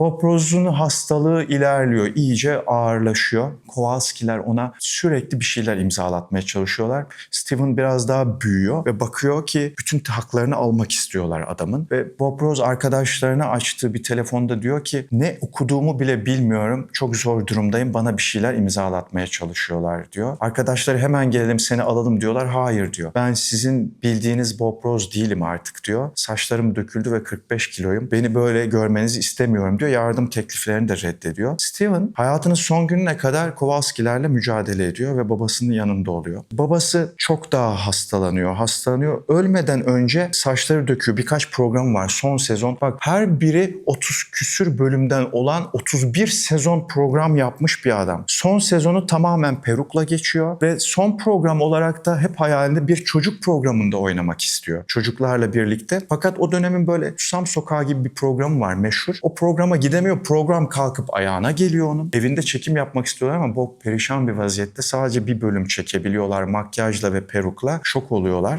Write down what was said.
Rose'un hastalığı ilerliyor, iyice ağırlaşıyor. Kowalski'ler ona sürekli bir şeyler imzalatmaya çalışıyorlar. Steven biraz daha büyüyor ve bakıyor ki bütün haklarını almak istiyorlar adamın. Ve Rose arkadaşlarına açtığı bir telefonda diyor ki ne okuduğumu bile bilmiyorum, çok zor durumdayım, bana bir şeyler imzalatmaya çalışıyorlar diyor. Arkadaşları hemen gelelim seni alalım diyorlar. Hayır diyor. Ben sizin bildiğiniz Bob değilim artık diyor. Saçlarım döküldü ve 45 kiloyum. Beni böyle görmenizi istemiyorum diyor. Yardım tekliflerini de reddediyor. Steven hayatının son gününe kadar Kowalski'lerle mücadele ediyor ve babasının yanında oluyor. Babası çok daha hastalanıyor. Hastalanıyor. Ölmeden önce saçları döküyor. Birkaç program var son sezon. Bak her biri 30 küsür bölümden olan 31 sezon program yapmış bir adam. Son sezonu tamamen perukla geçiyor ve son program olarak da hep hayalinde bir çocuk programında oynamak istiyor. Çocuklarla birlikte. Fakat o dönemin böyle Susam Sokağı gibi bir programı var meşhur. O programa gidemiyor. Program kalkıp ayağına geliyor onun. Evinde çekim yapmak istiyorlar ama Bob perişan bir vaziyette. Sadece bir bölüm çekebiliyorlar makyajla ve perukla. Şok oluyorlar.